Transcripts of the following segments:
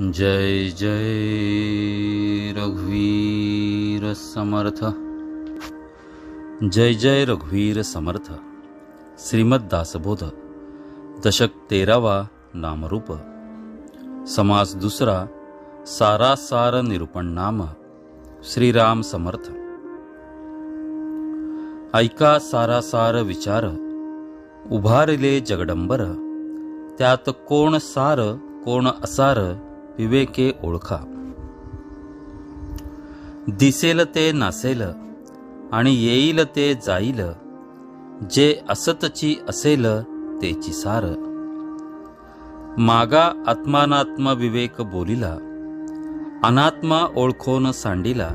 जय जय रघुवीर समर्थ। जय जय रघुवीर समर्थ। श्रीमद दासबोध। दशक तेरावा नामरूप। समास दुसरा। सारासार निरूपण नाम श्रीराम समर्थ। ऐका सारासार विचार। उभारले जगडंबर त्यात कोण सार कोण असार। विवेके ओळखा. दिसेल ते नासेल आणि येईल ते जाईल जे असतची असेल तेची सार. मागा आत्मानात्म विवेक बोलिला अनात्मा ओळखोन सांडिला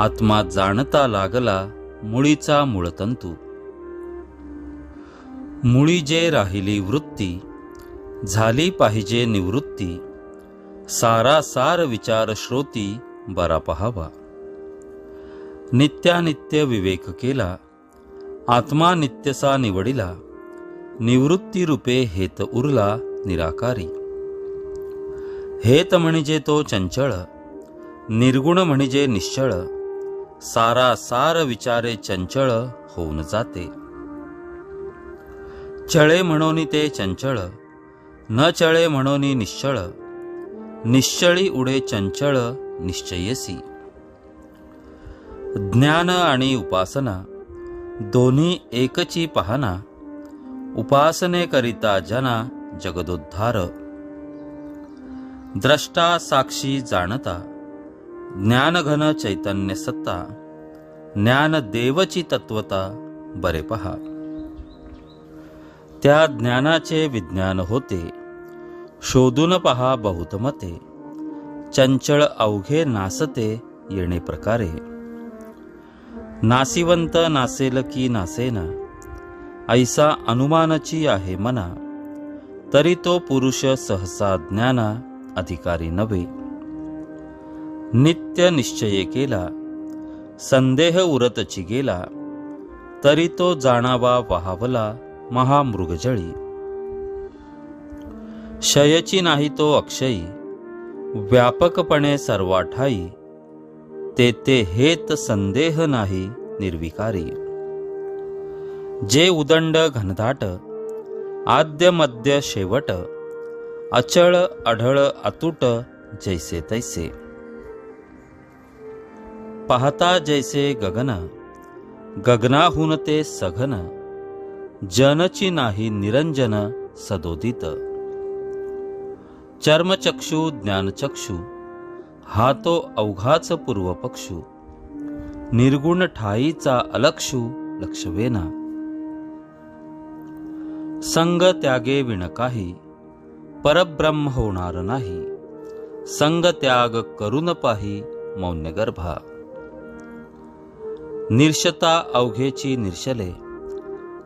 आत्मा जाणता लागला मुळीचा मूळतंतू. मुळी जे राहिली वृत्ती झाली पाहिजे निवृत्ती सारासार विचार श्रोती बरा पहावा. नित्यानित्य विवेक केला आत्मा नित्यसा निवडिला निवृत्ती रूपे हेत उरला निराकारी. हेत म्हणजे तो चंचळ निर्गुण म्हणजे निश्चळ सारासार विचारे चंचळ होऊन जाते. चळे म्हणोनी ते चंचळ न चळे म्हणोनी निश्चळ निश्चळी उडे चंचळ निश्चयसी. ज्ञान आणि उपासना दोन्ही एकची पाहना उपासनेकरिता जना जगदोद्धार. द्रष्टा साक्षी जाणता ज्ञानघन चैतन्य सत्ता ज्ञान देवची तत्वता बरे पहा. त्या ज्ञानाचे विज्ञान होते. शोधून पहा बहुत मते चंचळ अवघे नासते येणे प्रकारे. नासिवंत नासेल की नासेना ऐसा अनुमानाची आहे मना तरी तो पुरुष सहसा ज्ञाना अधिकारी नव्हे. नित्य निश्चय केला संदेह उरतची गेला तरी तो जाणावा वाहावला महामृगजळी. शयची नाही तो अक्षयी व्यापकपणे सर्वाठाई ते ते हेत संदेह नाही निर्विकारी. जे उदंड घनदाट आद्य मध्य शेवट अचळ अढळ अतुट जैसे तैसे. पाहता जैसे गगन गगनाहून ते सघन जनची नाही निरंजन सदोदित. चर्मचक्षु ज्ञानचक्षु हा तो अवघाच पूर्वपक्षु निर्गुण ठाईचा अलक्षु लक्षवेना. संग त्यागे विण काही परब्रह्म होणार नाही संग त्याग करून पाही मौन्यगर्भा. निर्शता अवघेची निर्शले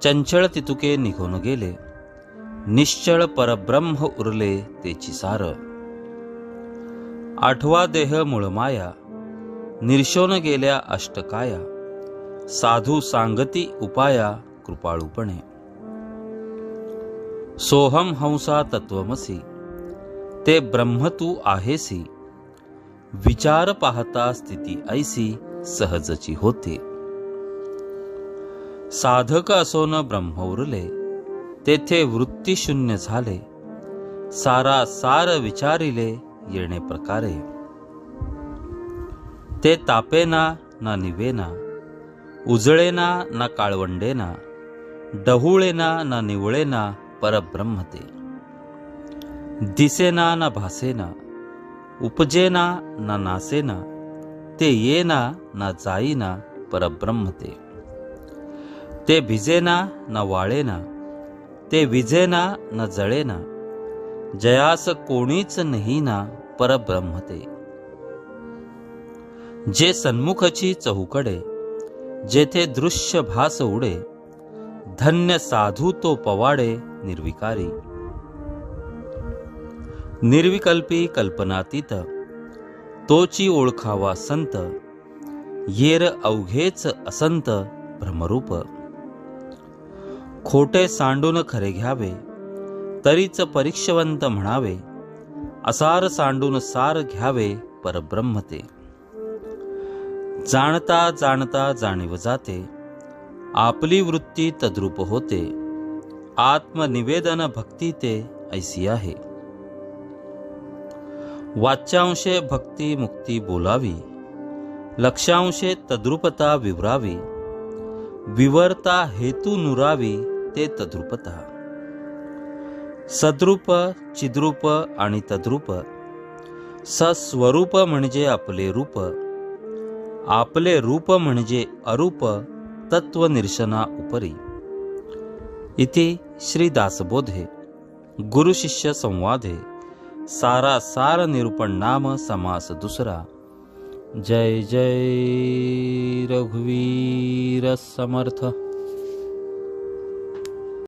चंचळ तितुके निघून गेले निश्चळ परब्रह्म उरले तेची सार. आठवा देह मुळमाया निर्शोन गेल्या अष्टकाया साधू सांगती उपाया कृपाळूपणे. सोहम हंसा तत्वमसी ते ब्रह्म तू आहेसी विचार पाहता स्थिती ऐसी सहजची होते. साधक असोन ब्रह्म उरले तेथे वृत्ती शून्य झाले. सारा सार विचारिले येणे प्रकारे. ते तापेना ना निवेना उजळेना ना काळवंडेना डहुळेना ना निवळेना परब्रह्म ते दिसेना ना भासेना उपजेना ना नासेना ते येना ना जाईना परब्रह्म ते ते भिजेना न वाळेना ते विजेना न जळेना. जयास कोणीच नाही ना परब्रह्म ते. जे सन्मुखची चहूकडे जेथे दृश्य भास उडे धन्य साधू तो पवाडे निर्विकारी. निर्विकल्पी कल्पनातीत तोची ओळखावा संत येर अवघेच असंत भ्रमरूप खोटे सांडून खरे घ्यावे तरीच परीक्षवंत म्हणावे असार सांडून सार घ्यावे परब्रह्म ते जाणता जाणता जाणीव जाते आपली वृत्ती तद्रूप होते आत्मनिवेदन भक्ती ते ऐसी आहे. वाच्यांशे भक्ती मुक्ती बोलावी लक्षांशे तद्रुपता विवरावी विवरता हेतू नुरावी ते तद्रुपत. सद्रूप चिद्रूप आणि तद्रूप. सस्वरूप म्हणजे आपले रूप. आपले रूप म्हणजे अरूप तत्वनिर्शना उपरी. इति श्री दासबोधे गुरुशिष्य संवादे सारा सार निरूपण नाम समास दुसरा. जय जय रघुवीर समर्थ.